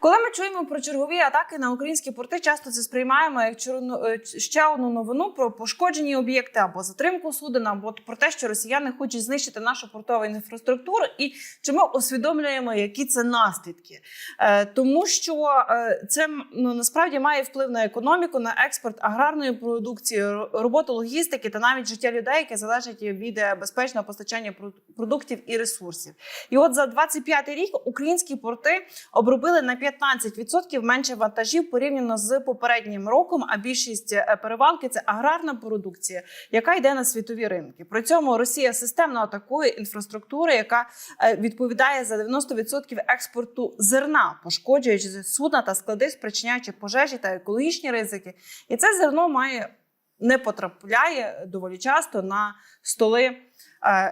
Коли ми чуємо про чергові атаки на українські порти, часто це сприймаємо як е, ще одну новину про пошкоджені об'єкти або затримку суден, або про те, що росіяни хочуть знищити нашу портову інфраструктуру, і чи ми усвідомлюємо, які це наслідки, Е, тому що е, це ну, насправді має вплив на економіку, на експорт аграрної продукції, роботу логістики та навіть життя людей, яке залежить від безпечного постачання продуктів і ресурсів. І от за 25 рік українські порти обробили на 15% менше вантажів порівняно з попереднім роком. А більшість е, перевалки це аграрна продукція, яка йде на світові ринки. При цьому Росія системно атакує інфраструктуру, яка е, відповідає за 90% експорту зерна, пошкоджуючи судна та склади, спричиняючи пожежі та екологічні ризики. І це зерно має не потрапляє доволі часто на столи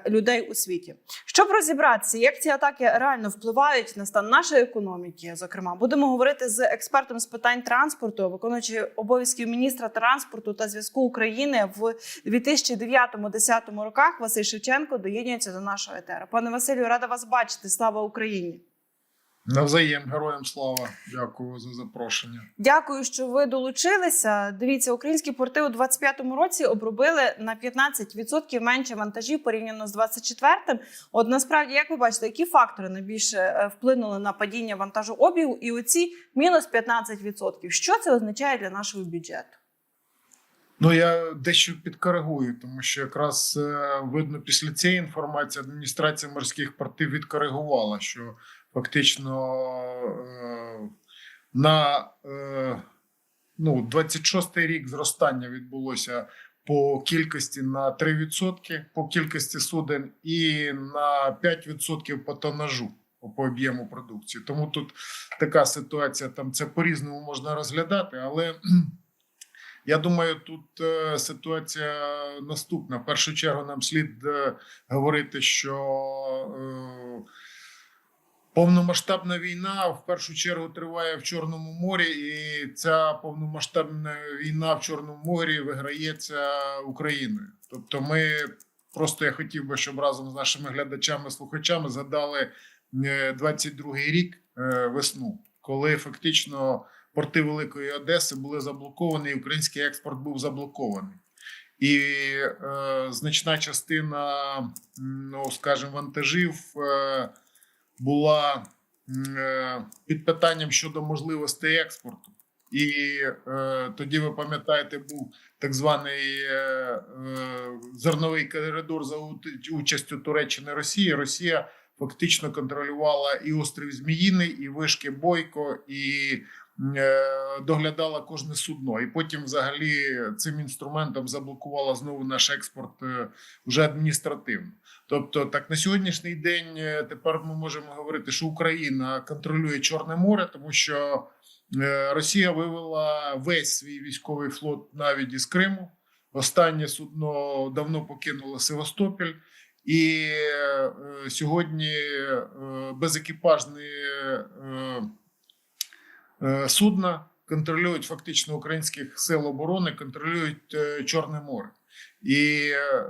людей у світі. Щоб розібратися, як ці атаки реально впливають на стан нашої економіки, зокрема, будемо говорити з експертом з питань транспорту, виконуючи обов'язків міністра транспорту та зв'язку України в 2009-2010 роках. Василь Шевченко доєднується до нашого етера. Пане Василю, рада вас бачити. Слава Україні! Навзаєм героям слава. Дякую за запрошення. Дякую, що ви долучилися. Дивіться, українські порти у 25-му році обробили на 15% менше вантажів порівняно з 24-м. От насправді, як ви бачите, які фактори найбільше е, вплинули на падіння вантажообігу і оці мінус 15%? Що це означає для нашого бюджету? Ну я дещо підкоригую, тому що якраз е, видно після цієї інформації адміністрація морських портів відкоригувала, що фактично е, на е, ну, 26-й рік зростання відбулося по кількості на 3%, по кількості суден і на 5% по тонажу. По об'єму продукції, тому тут така ситуація. Там це по-різному можна розглядати, але я думаю, тут е, ситуація наступна. В першу чергу нам слід говорити, що повномасштабна війна в першу чергу триває в Чорному морі, і ця повномасштабна війна в Чорному морі виграється Україною. Тобто, ми просто я хотів би, щоб разом з нашими глядачами, слухачами згадали е, 22-й рік е, весну, коли фактично порти Великої Одеси були заблоковані, і український експорт був заблокований. І е, значна частина, ну скажімо, вантажів е, була е, під питанням щодо можливостей експорту. І е, тоді ви пам'ятаєте, був так званий е, е, зерновий коридор за участю Туреччини Росії. Росія фактично контролювала і острів Зміїний, і вишки Бойко, і доглядала кожне судно. І потім, взагалі, цим інструментом заблокувала знову наш експорт е, вже адміністративно. Тобто, так на сьогоднішній день е, тепер ми можемо говорити, що Україна контролює Чорне море, тому що е, Росія вивела весь свій військовий флот навіть із Криму. Останнє судно давно покинуло Севастопіль. І е, сьогодні е, безекіпажні е, е, судна контролюють фактично українських сил оборони, контролюють е, Чорне море. І е,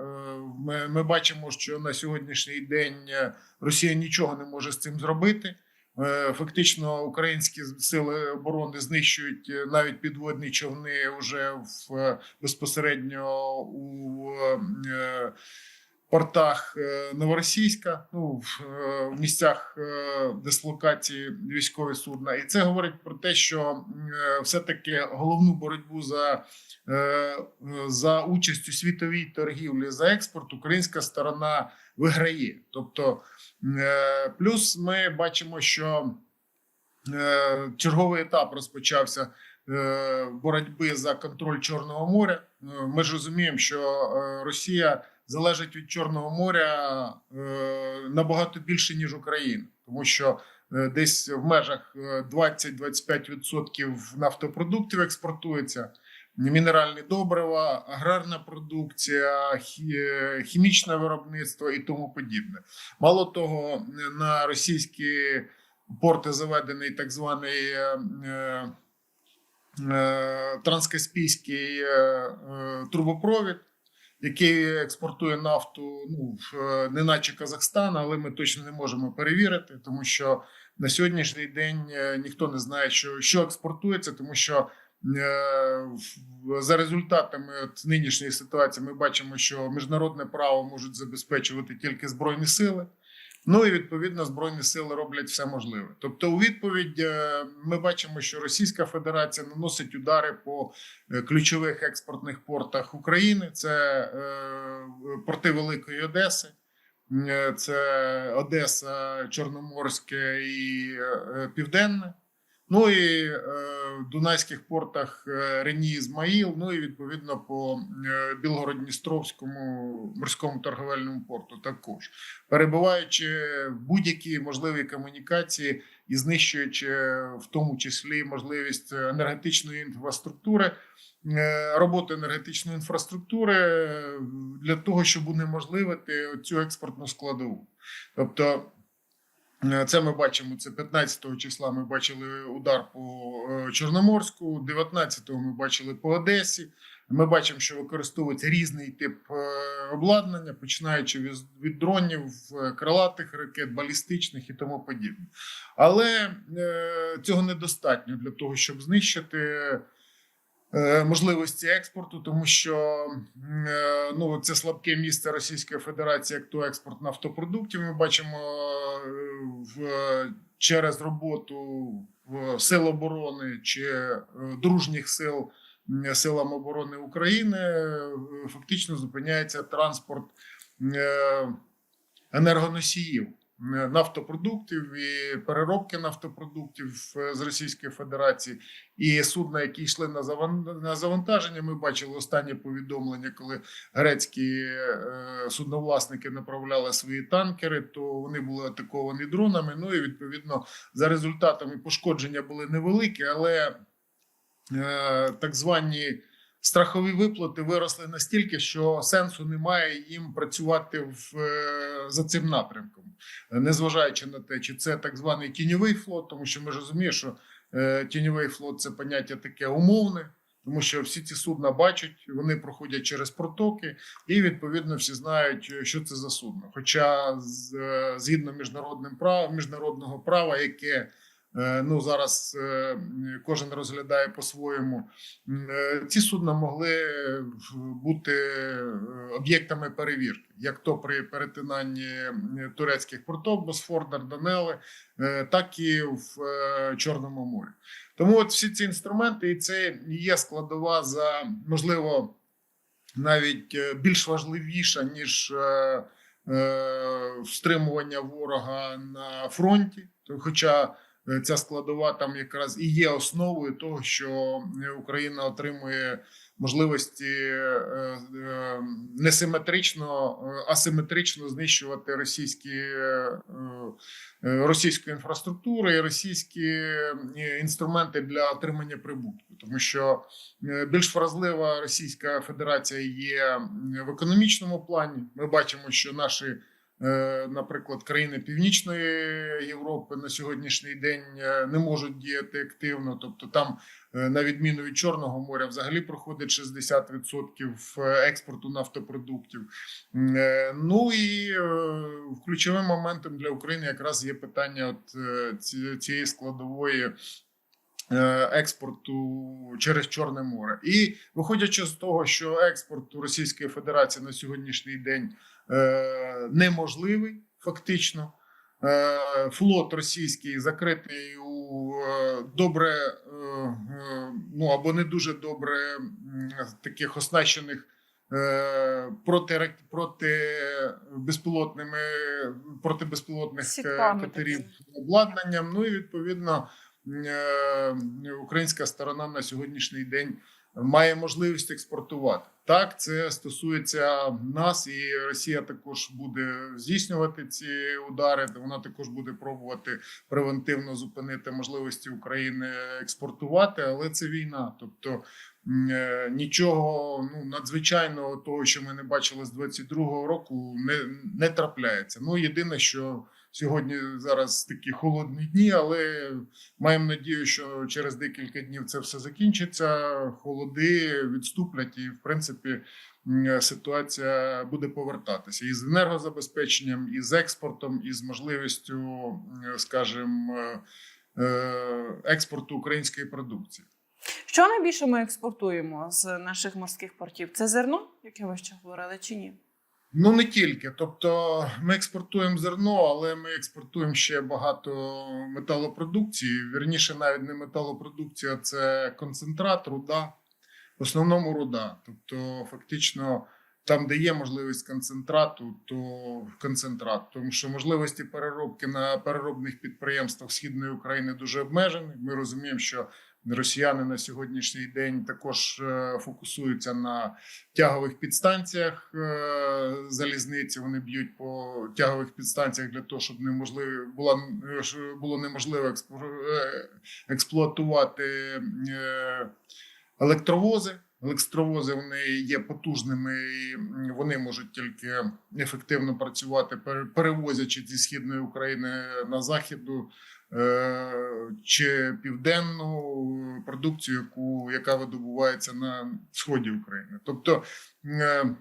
ми, ми бачимо, що на сьогоднішній день е, Росія нічого не може з цим зробити. Е, Фактично, українські сили оборони знищують е, навіть підводні човни вже в е, безпосередньо у е, портах е, Новоросійська, ну в, е, місцях е, дислокації військові судна, і це говорить про те, що е, все-таки головну боротьбу за, за участь у світовій торгівлі за експорт українська сторона виграє. Тобто, плюс ми бачимо, що черговий етап розпочався. Боротьби за контроль Чорного моря. Ми ж розуміємо, що Росія залежить від Чорного моря е, набагато більше ніж Україна, тому що е, десь в межах е, 20-25% нафтопродуктів експортується. Мінеральні добрива, аграрна продукція, хі- хімічне виробництво і тому подібне. Мало того, на російські порти заведений так званий е, е, е, транскаспійський е, е, трубопровід, який експортує нафту, ну е, не наче Казахстан, але ми точно не можемо перевірити, тому що на сьогоднішній день е, ніхто не знає, що, що експортується, тому що е, за результатами от нинішньої ситуації ми бачимо, що міжнародне право можуть забезпечувати тільки збройні сили. Ну і відповідно збройні сили роблять все можливе. Тобто, у відповідь е, ми бачимо, що Російська Федерація наносить удари по е, ключових експортних портах України. Це е, порти Великої Одеси, це Одеса, Чорноморське і Південне. Ну і е, в Дунайських портах е, Рені Ізмаїл, ну і відповідно по е, Білгород-Дністровському морському торговельному порту також перебуваючи в будь-які можливі комунікації і знищуючи в тому числі можливість енергетичної інфраструктури, е, роботи енергетичної інфраструктури для того, щоб унеможливити цю експортну складову. Тобто Це ми бачимо. Це 15 числа. Ми бачили удар по е, Чорноморську, 19-го ми бачили по Одесі. Ми бачимо, що використовується різний тип е, обладнання, починаючи від, дронів, е, крилатих ракет, балістичних і тому подібне. Але е, цього недостатньо для того, щоб знищити е, можливості експорту, тому що е, ну, це слабке місце Російської Федерації, як то експорт нафтопродуктів. Ми бачимо е, в, через роботу в сил оборони чи е, дружніх сил силам оборони України е, фактично зупиняється транспорт е, енергоносіїв. Нафтопродуктів і переробки нафтопродуктів е, з Російської Федерації і судна, які йшли на заван- на завантаження. Ми бачили останнє повідомлення, коли грецькі е, судновласники направляли свої танкери, то вони були атаковані дронами. Ну і відповідно за результатами пошкодження були невеликі, але е, так звані. Страхові виплати виросли настільки, що сенсу немає їм працювати в, за цим напрямком, незважаючи на те, чи це так званий тіньовий флот, тому що ми розуміємо, що е, тіньовий флот це поняття таке умовне, тому що всі ці судна бачать, вони проходять через протоки, і відповідно всі знають, що це за судно. Хоча е, згідно міжнародним прав, міжнародного права, яке е, ну зараз е, кожен розглядає по-своєму, е, ці судна могли е, бути е, об'єктами перевірки, як то при перетинанні турецьких портів Босфор, Дарданели, е, так і в е, Чорному морі. Тому от всі ці інструменти, і це є складова за можливо навіть е, більш важливіша ніж е, е, стримування ворога на фронті. Хоча е, ця складова там якраз і є основою того, що е, Україна отримує можливості е, е, несиметрично, е, асиметрично знищувати російські е, е, російську інфраструктуру і російські е, інструменти для отримання прибутку, тому що е, більш вразлива Російська Федерація є в економічному плані. Ми бачимо, що наші, е, наприклад, країни Північної Європи на сьогоднішній день е, не можуть діяти активно, тобто там. е, На відміну від Чорного моря, взагалі проходить 60% експорту нафтопродуктів. Е, Ну і е, ключовим моментом для України якраз є питання от е, цієї складової е, експорту через Чорне море. І виходячи з того, що експорт Російської Федерації на сьогоднішній день е, неможливий, фактично. Е, Флот російський закритий у е, добре, е, ну або не дуже добре таких оснащених е, проти проти безпілотними проти безпілотних катерів обладнанням. Ну і відповідно е, українська сторона на сьогоднішній день має можливість експортувати. Так, це стосується нас, і Росія також буде здійснювати ці удари. Вона також буде пробувати превентивно зупинити можливості України експортувати, але це війна. Тобто е, нічого ну надзвичайного того, що ми не бачили з 22-го року, не, не трапляється. Ну єдине, що сьогодні зараз такі холодні дні, але маємо надію, що через декілька днів це все закінчиться. Холоди відступлять, і в принципі ситуація буде повертатися і з енергозабезпеченням, і з експортом, і з можливістю, скажімо, е, експорту української продукції. Що найбільше ми експортуємо з наших морських портів? Це зерно, яке ви ще говорили, чи ні? Ну не тільки. Тобто, ми експортуємо зерно, але ми експортуємо ще багато металопродукції. Вірніше, навіть не металопродукція, це концентрат, руда. В основному руда. Тобто, фактично, там, де є можливість концентрату, то концентрат. Тому що можливості переробки на переробних підприємствах Східної України дуже обмежені. Ми розуміємо, що росіяни на сьогоднішній день також е, фокусуються на тягових підстанціях е, залізниці. Вони б'ють по тягових підстанціях для того, щоб неможливо була е, було неможливо експлуатувати електровози. Електровози вони є потужними, і вони можуть тільки ефективно працювати, перевозячи зі східної України на західну е, чи південну продукцію, яку яка видобувається на сході України. Тобто е,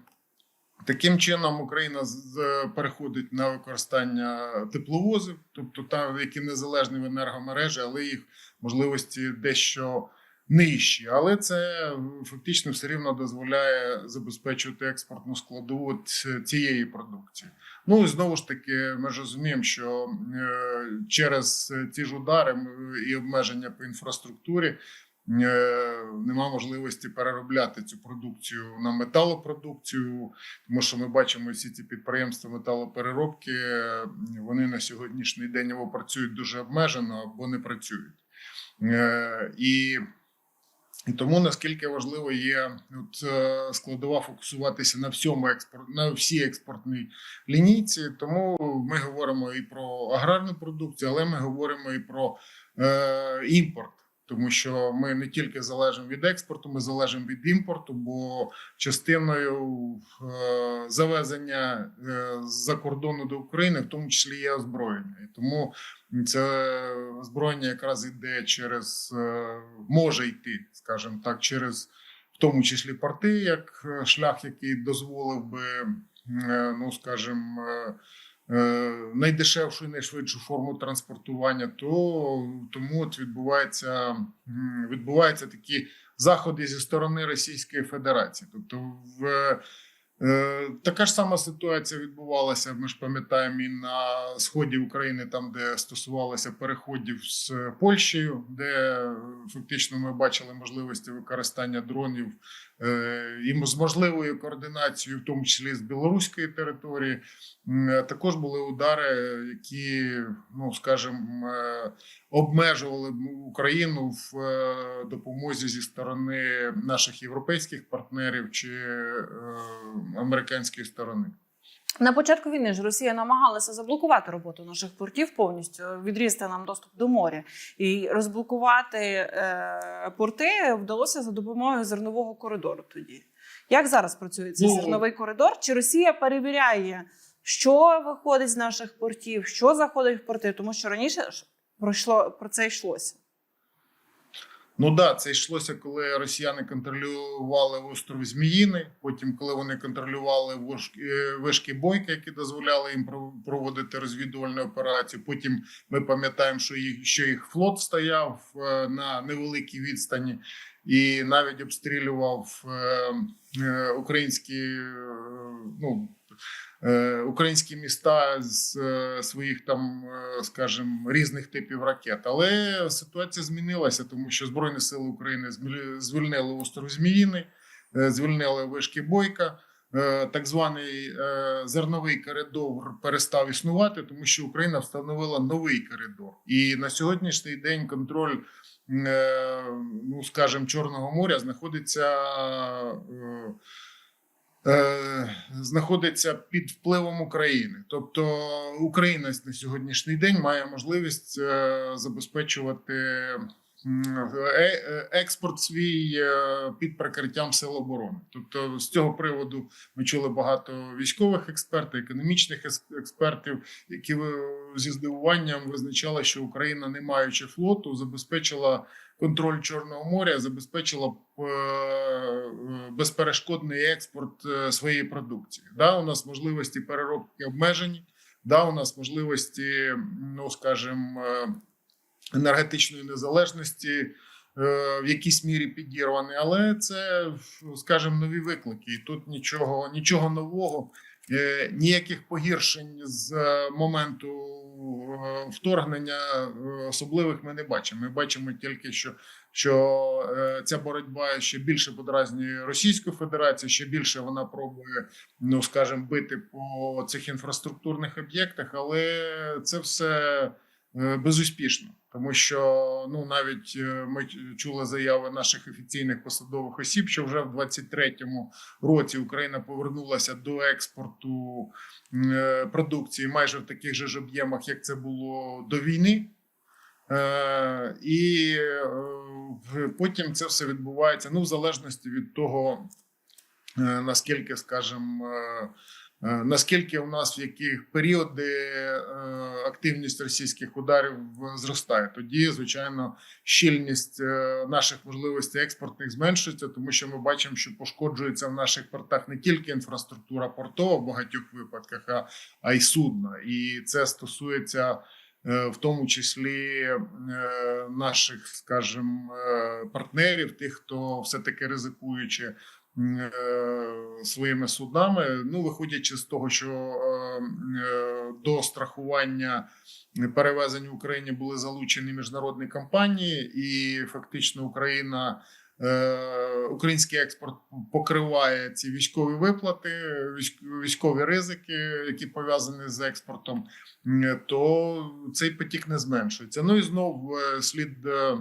таким чином Україна переходить на використання тепловозів, тобто там які незалежні в енергомережі, але їх можливості дещо нижчі. Але це е, фактично все рівно дозволяє забезпечувати експортну складову цієї продукції. Ну і знову ж таки, ми ж розуміємо, що е, через ці ж удари і обмеження по інфраструктурі е, нема можливості переробляти цю продукцію на металопродукцію, тому що ми бачимо всі ці підприємства металопереробки, е, вони на сьогоднішній день або працюють дуже обмежено, або не працюють. Е, І і тому наскільки важливо є от, е, складова фокусуватися на всьому експорт, на всій експортній лінійці. Тому ми говоримо і про аграрну продукцію, але ми говоримо і про е, імпорт. Тому що ми не тільки залежимо від експорту, ми залежимо від імпорту, бо частиною е, завезення е, з-за кордону до України, в тому числі є озброєння. І тому це озброєння якраз іде через е, може йти, скажімо так, через в тому числі порти, як е, шлях, який дозволив би, е, ну скажімо, найдешевшу і найшвидшу форму транспортування, то тому от відбувається, відбуваються такі заходи зі сторони Російської Федерації. Тобто, в Така ж сама ситуація відбувалася. Ми ж пам'ятаємо і на сході України, там де стосувалося переходів з Польщею, де е, фактично ми бачили можливості використання дронів е, і з можливою координацією, в тому числі з білоруської території. Е, Також були удари, які, ну скажімо, е, обмежували б Україну в е, допомозі зі сторони наших європейських партнерів чи е, американської сторони. На початку війни ж Росія намагалася заблокувати роботу наших портів повністю, відрізати нам доступ до моря і розблокувати е, порти вдалося за допомогою зернового коридору. Тоді як зараз працює цей Ну, зерновий коридор? Чи Росія перевіряє, що виходить з наших портів, що заходить в порти? Тому що раніше ж пройшло про це йшлося. Ну да, це йшлося, коли росіяни контролювали остров Зміїни. Потім, коли вони контролювали е, вишки бойки, які дозволяли їм про- проводити розвідувальні операції. Потім ми пам'ятаємо, що їх що їх флот стояв е, на невеликій відстані і навіть обстрілював е, українські ну. Е, Українські міста з е, своїх там, е, скажімо, різних типів ракет, але ситуація змінилася, тому що Збройні сили України звільнили остров Зміїний, е, звільнили вишки Бойка. Так званий зерновий коридор перестав існувати, тому що Україна встановила новий коридор. І на сьогоднішній день контроль, ну скажімо, Чорного моря знаходиться. Е, знаходиться під впливом України. Тобто Україна на сьогоднішній день має можливість е, забезпечувати експорт свій е, під прикриттям сил оборони. Тобто, з цього приводу ми чули багато військових експертів, економічних експертів, які е, зі здивуванням визначали, що Україна, не маючи флоту, забезпечила контроль Чорного моря, забезпечила е, е, безперешкодний експорт е, своєї продукції. Да, у нас можливості переробки обмежені. Да, у нас можливості, ну скажімо, е, енергетичної незалежності е, в якійсь мірі підірвані, але це, скажімо, нові виклики. І тут нічого, нічого нового, е, ніяких погіршень з е, моменту вторгнення особливих ми не бачимо. Ми бачимо тільки, що, що ця боротьба ще більше подразнює Російську Федерацію, ще більше вона пробує, ну скажімо, бити по цих інфраструктурних об'єктах, але це все безуспішно. Тому що ну навіть е, ми чули заяви наших офіційних посадових осіб, що вже в 23-му році Україна повернулася до експорту е, продукції майже в таких же ж об'ємах, як це було до війни. Е, І е, потім це все відбувається ну, в залежності від того, е, наскільки, скажімо, е, е, наскільки у нас в яких періоди е, активність російських ударів зростає. Тоді, звичайно, щільність е, наших можливостей експортних зменшується, тому що ми бачимо, що пошкоджується в наших портах не тільки інфраструктура портова в багатьох випадках, а, а й судна. І це стосується. е, В тому числі е, наших, скажімо, е, партнерів, тих, хто все-таки ризикуючи м, е, своїми судами, ну виходячи з того, що е, е, до страхування перевезень в Україні були залучені міжнародні компанії, і фактично Україна. е, Український експорт покриває ці військові виплати, військ- військові ризики, які пов'язані з експортом, то цей потік не зменшується. Ну і знов е, слід е,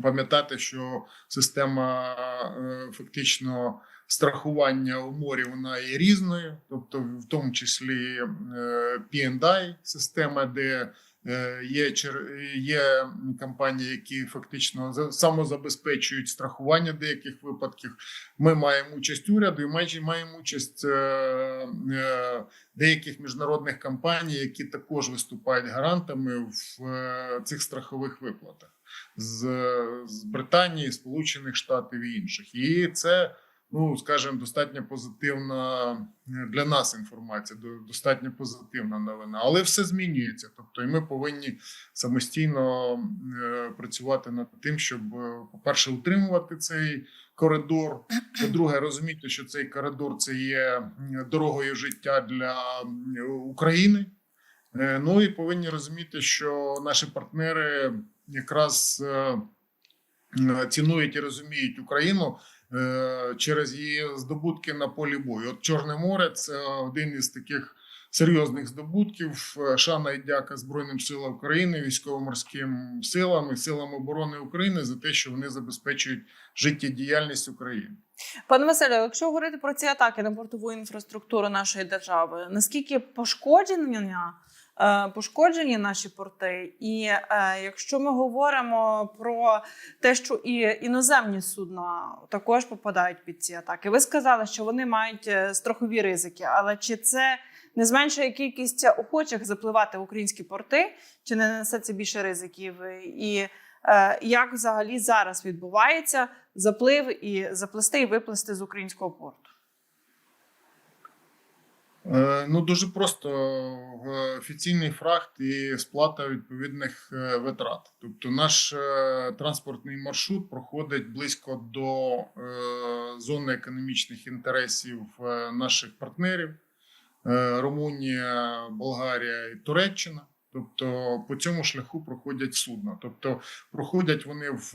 пам'ятати, що система е, фактично страхування у морі вона є різною, тобто, в тому числі е, P&I система, де е, є є компанії, які фактично за- самозабезпечують страхування деяких випадків. Ми маємо участь уряду і майже маємо участь деяких міжнародних компаній, які також виступають гарантами в цих страхових виплатах з, з Британії, Сполучених Штатів і інших. І це, ну скажімо, достатньо позитивна е, для нас інформація, достатньо позитивна новина. Але все змінюється. Тобто, і ми повинні самостійно е, працювати над тим, щоб, е, по-перше, утримувати цей коридор. По-друге, розуміти, що цей коридор це є дорогою життя для України. Ну і повинні розуміти, що наші партнери якраз е, е, цінують і розуміють Україну е, через її здобутки на полі бою. От Чорне море це один із таких серйозних здобутків. Шана і дяка Збройним силам України, військово-морським силам і силам оборони України за те, що вони забезпечують життєдіяльність України. Пане Василю, якщо говорити про ці атаки на портову інфраструктуру нашої держави, наскільки пошкодження пошкоджені наші порти? І е, якщо ми говоримо про те, що і іноземні судна також попадають під ці атаки, ви сказали, що вони мають е, страхові ризики, але чи це не зменшує кількість охочих запливати в українські порти, чи не несе це більше ризиків? І е, як взагалі зараз відбувається заплив і заплести і виплести з українського порту? Е, Ну дуже просто е, офіційний фрахт і сплата відповідних е, витрат. Тобто, наш е, транспортний маршрут проходить близько до зони економічних інтересів наших партнерів Румунія, Болгарія і Туреччина. Тобто по цьому шляху проходять судна. Тобто проходять вони в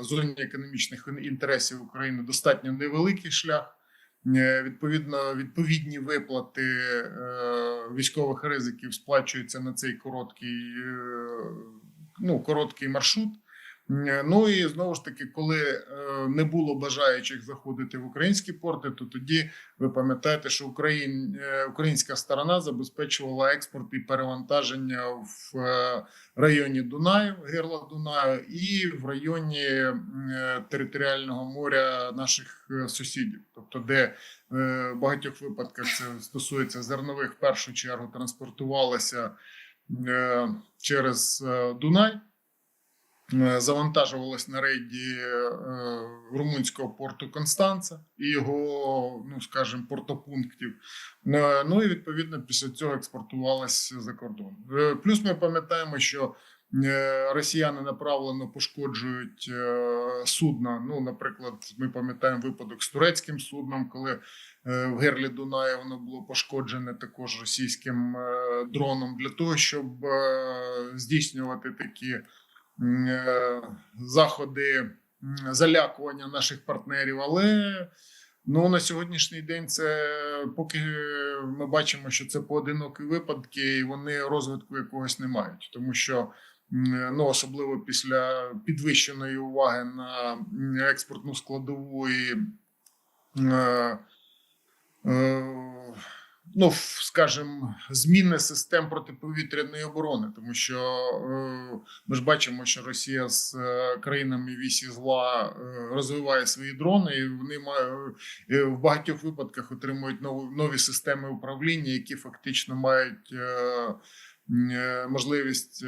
зоні економічних інтересів України достатньо невеликий шлях. Е, Відповідно, відповідні виплати е, військових ризиків сплачуються на цей короткий, е, ну, короткий маршрут. Е, Ну і знову ж таки, коли е, не було бажаючих заходити в українські порти, то тоді ви пам'ятаєте, що Україн, е, українська сторона забезпечувала експорт і перевантаження в районі Дунаю, гирла Дунаю, і в районі територіального моря наших сусідів, тобто де в багатьох випадках це стосується зернових, в першу чергу транспортувалося через Дунай. Е, Завантажувалось на рейді е, румунського порту Констанца і його, ну скажімо, портопунктів. Е, Ну і відповідно після цього експортувалось за кордон. Плюс ми пам'ятаємо, що росіяни направлено пошкоджують судна. Ну, наприклад, ми пам'ятаємо випадок з турецьким судном, коли в герлі Дунаю воно було пошкоджене також російським дроном для того, щоб здійснювати такі заходи залякування наших партнерів. Але ну на сьогоднішній день це поки ми бачимо, що це поодинокі випадки, і вони розвитку якогось не мають, тому що. Ну, особливо після підвищеної уваги на експортну складову і е, е, ну, скажімо, зміни систем протиповітряної оборони, тому що е, ми ж бачимо, що Росія з е, країнами вісі зла е, розвиває свої дрони, і вони мають в багатьох випадках отримують нові, нові системи управління, які фактично мають. Можливість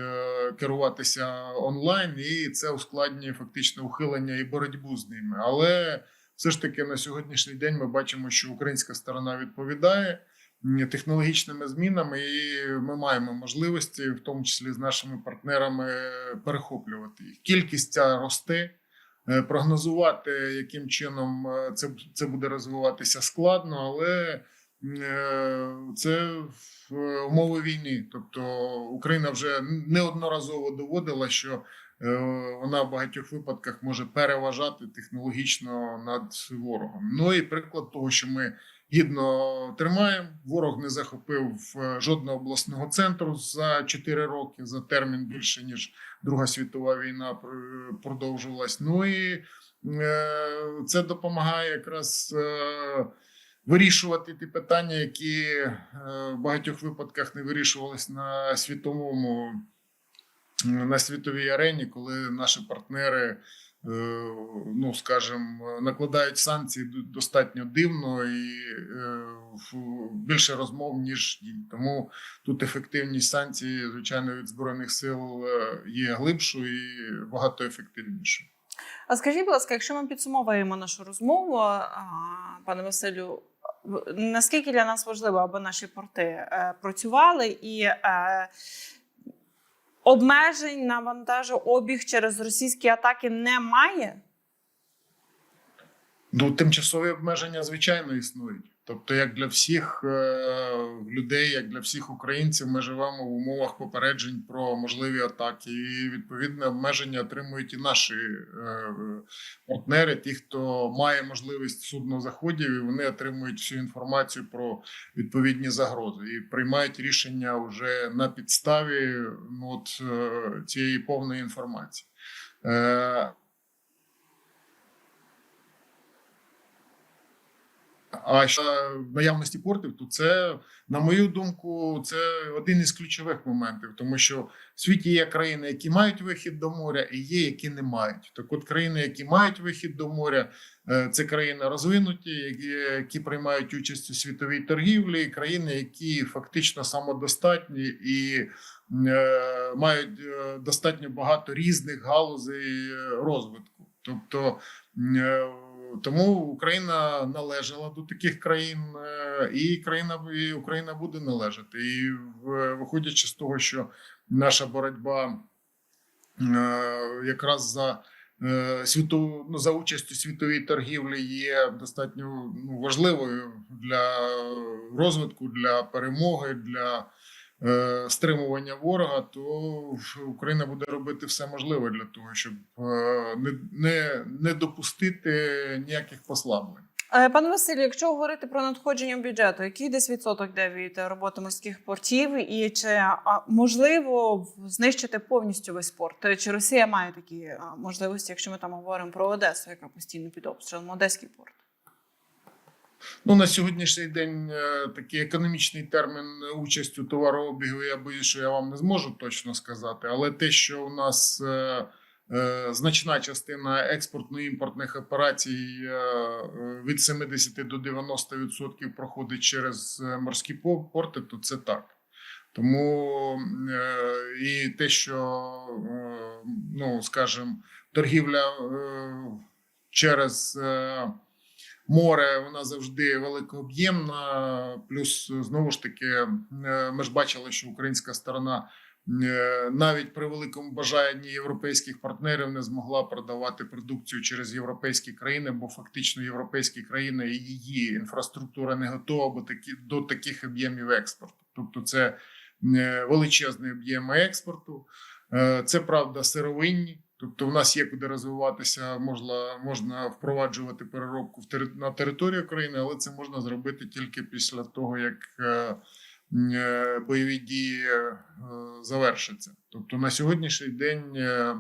керуватися онлайн, і це ускладнює фактично ухилення і боротьбу з ними. Але все ж таки на сьогоднішній день ми бачимо, що українська сторона відповідає технологічними змінами, і ми маємо можливості, в тому числі з нашими партнерами, перехоплювати їх. Кількість ця росте. Е, Прогнозувати, яким чином е, це, це буде розвиватися складно, але е, це умови війни. Тобто Україна вже неодноразово доводила, що вона в багатьох випадках може переважати технологічно над ворогом. Ну і приклад того, що ми гідно тримаємо. Ворог не захопив е, жодного обласного центру за 4 роки за термін більше ніж Друга світова війна пр- продовжувалась. Ну і е, це допомагає якраз. Е, Вирішувати ті питання, які е, в багатьох випадках не вирішувались на світовому на світовій арені, коли наші партнери, е, ну скажімо, накладають санкції достатньо дивно і е, більше розмов ніж дій. Тому тут ефективність санкцій, звичайно, від збройних сил е, є глибшою і багато ефективнішою. А скажіть, будь ласка, якщо ми підсумовуємо нашу розмову, пане Василю, наскільки для нас важливо, аби наші порти е, працювали і е, обмежень на вантажообіг через російські атаки немає? Ну, тимчасові обмеження, звичайно, існують. Тобто, як для всіх е, людей, як для всіх українців, ми живемо в умовах попереджень про можливі атаки, і відповідне обмеження отримують і наші е, партнери, ті, хто має можливість суднозаходів, і вони отримують всю інформацію про відповідні загрози і приймають рішення вже на підставі ну, от, е, цієї повної інформації. А що наявності портів, то це, на мою думку, це один із ключових моментів, тому що в світі є країни, які мають вихід до моря, і є, які не мають. Так, от країни, які мають вихід до моря, е, це країни розвинуті, які, які приймають участь у світовій торгівлі, країни, які фактично самодостатні і е, мають е, достатньо багато різних галузей е, розвитку. Тобто е, тому Україна належала до таких країн, е, і країна і Україна буде належати. І виходячи з того, що наша боротьба е, якраз за е, світову ну, за участь у світовій торгівлі є достатньо ну, важливою для розвитку, для перемоги, для стримування ворога, то Україна буде робити все можливе для того, щоб е, не, не, не допустити ніяких послаблень. Е, Пане Василю, якщо говорити про надходження бюджету, який десь відсоток йде від е, роботи морських портів, і чи можливо знищити повністю весь порт? Е, Чи Росія має такі можливості, якщо ми там говоримо про Одесу, яка постійно під обстрілом, Одеський порт? Ну на сьогоднішній день е, такий економічний термін участь у товарообігу. Я боюсь, що я вам не зможу точно сказати, але те, що у нас е, е, значна частина експортно-імпортних операцій від 70 до 90% проходить через морські порти, то це так. Тому і те, що ну скажімо, торгівля через море, вона завжди великооб'ємна. Плюс знову ж таки, е, ми ж бачили, що українська сторона е, навіть при великому бажанні європейських партнерів не змогла продавати продукцію через європейські країни, бо фактично європейські країни і її інфраструктура не готова до таких об'ємів експорту. Тобто, це е, величезний об'єм експорту. Це правда сировинні. Тобто, в нас є куди розвиватися, можна, можна впроваджувати переробку в тери- на території України, але це можна зробити тільки після того, як е, е, бойові дії е, завершаться. Тобто на сьогоднішній день е, е,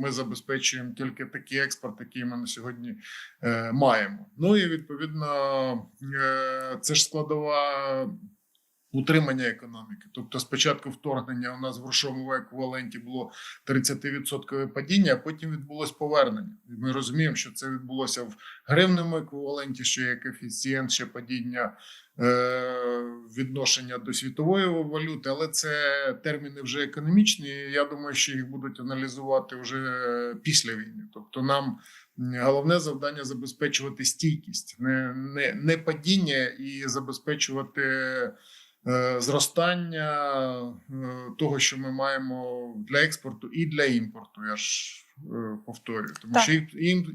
ми забезпечуємо тільки такий експорт, який ми на сьогодні е, маємо. Ну і відповідно, е, це ж складова утримання економіки. Тобто, спочатку вторгнення у нас в грошовому еквіваленті було 30% падіння, а потім відбулось повернення. І ми розуміємо, що це відбулося в гривневому еквіваленті, що є коефіцієнт ще падіння е, відношення до світової валюти, але це терміни вже економічні. і Я думаю, що їх будуть аналізувати вже після війни. Тобто, нам головне завдання забезпечувати стійкість, не, не, не падіння і забезпечувати. Е, Зростання е, того, що ми маємо для експорту і для імпорту, я ж е, повторюю, тому Так. що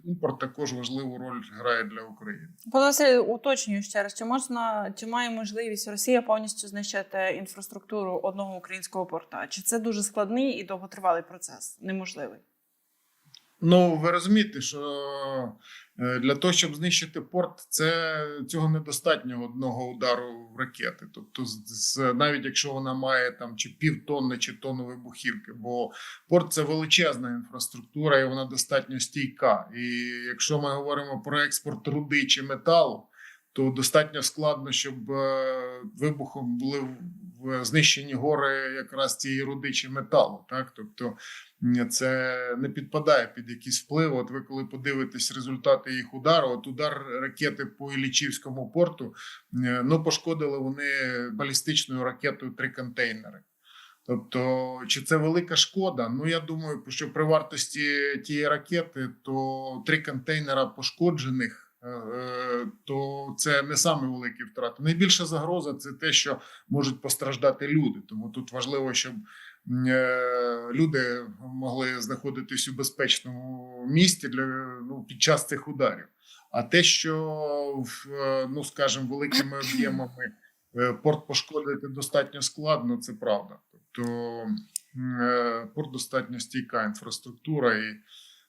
імпорт також важливу роль грає для України. Пане Василю, уточнюю ще раз, чи можна чи має можливість Росія повністю знищити інфраструктуру одного українського порта? Чи це дуже складний і довготривалий процес? Неможливий. Ну, ви розумієте, що е, для того, щоб знищити порт, це цього недостатньо одного удару в ракети. Тобто, з, навіть якщо вона має там чи півтонни, чи тонну вибухівки, бо порт це величезна інфраструктура, і вона достатньо стійка. І якщо ми говоримо про експорт руди чи металу, то достатньо складно, щоб е, вибухом були в- знищені гори якраз цієї руди чи металу. Так, тобто це не підпадає під якийсь вплив. От ви коли подивитесь результати їх удару, от удар ракети по Іллічівському порту, е, ну пошкодили вони балістичною ракетою три контейнери. Тобто, чи це велика шкода? Ну я думаю, що при вартості тієї ракети, то три контейнера пошкоджених. Е, То це не саме великі втрати. Найбільша загроза це те, що можуть постраждати люди. Тому тут важливо, щоб е, люди могли знаходитись у безпечному місті для ну під час цих ударів. А те, що е, ну скажімо, великими об'ємами порт пошкодити достатньо складно, це правда. Тобто порт достатньо стійка інфраструктура, і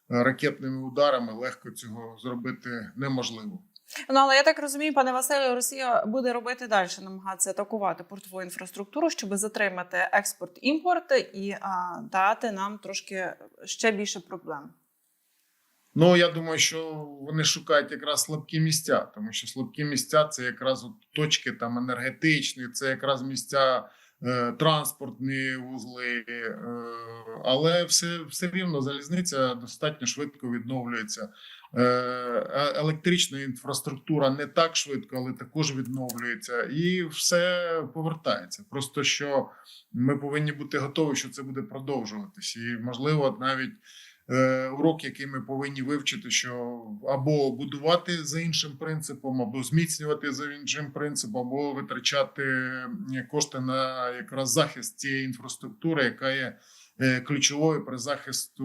ракетними ударами легко цього зробити неможливо. Ну але я так розумію, пане Василю, Росія буде робити далі, намагатися атакувати портову інфраструктуру, щоб затримати експорт імпорт і а, дати нам трошки ще більше проблем. Ну я думаю, що вони шукають якраз слабкі місця, тому що слабкі місця це якраз от точки там енергетичні, це якраз місця е, транспортні вузли, е, але все, все рівно залізниця достатньо швидко відновлюється. Е, е- електрична інфраструктура не так швидко, але також відновлюється, і все повертається. Просто що ми повинні бути готові, що це буде продовжуватись, і можливо навіть е, урок, який ми повинні вивчити, що або будувати за іншим принципом, або зміцнювати за іншим принципом, або витрачати е, кошти на якраз захист цієї інфраструктури, яка є е, ключовою при захисту,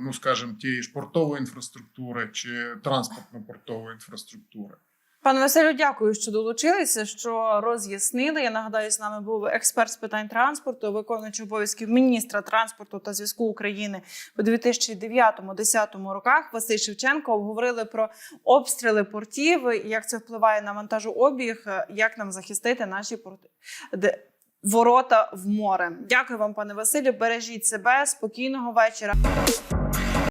ну скажімо, тієї ж портової інфраструктури чи транспортно-портової інфраструктури. Пане Василю, дякую, що долучилися, що роз'яснили. Я нагадаю, з нами був експерт з питань транспорту, виконуючий обов'язків міністра транспорту та зв'язку України у 2009-2010 роках. Василь Шевченко обговорили про обстріли портів, як це впливає на вантажообіг, як нам захистити наші порти. Ворота в море. Дякую вам, пане Василю. Бережіть себе. Спокійного вечора.